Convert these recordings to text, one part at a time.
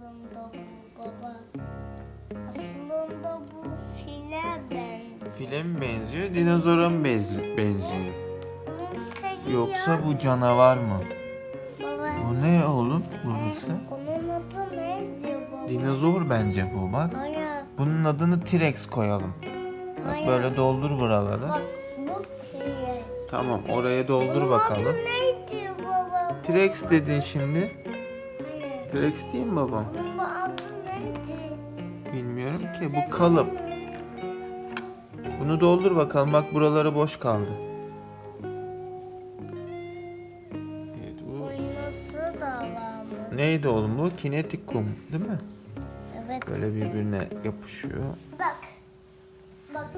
aslında bu baba? Aslında bu file benziyor. File mi benziyor, dinozora mı benzi- benziyor? Onun Yoksa yok. bu canavar mı? Baba. Bu ne oğlum burası? Onun adı neydi baba? Dinozor bence bu bak. Hayır. Bunun adını T-Rex koyalım. Bak Hayır. böyle doldur buraları. Bak bu T-Rex. Tamam oraya doldur Bunun bakalım. adı neydi baba? T-Rex dedin şimdi. T-Rex değil mi babam? Bu adı neydi? Bilmiyorum ki bu kalıp. Bunu doldur bakalım bak buraları boş kaldı. Evet bu Boynusu da varmış. neydi oğlum bu? Kinetik kum değil mi? Evet. Böyle birbirine yapışıyor. Bak. Bak.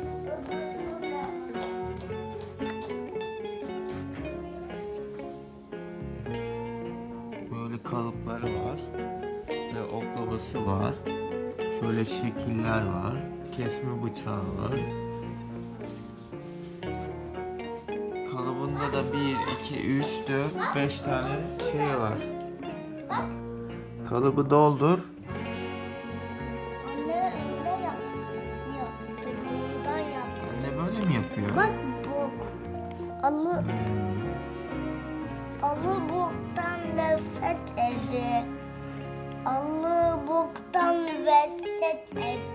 Kalıpları var. Ve oklavası var. Şöyle şekiller var. Kesme bıçağı var. Kalıbında da 1, 2, 3, 4, 5 tane şey var. Kalıbı doldur. Anne öyle yap. Bundan yaptı. Anne böyle mi yapıyor? Bak bu. Alı, Hmm. Alı buktan nefret edi. Alı buktan veset edi.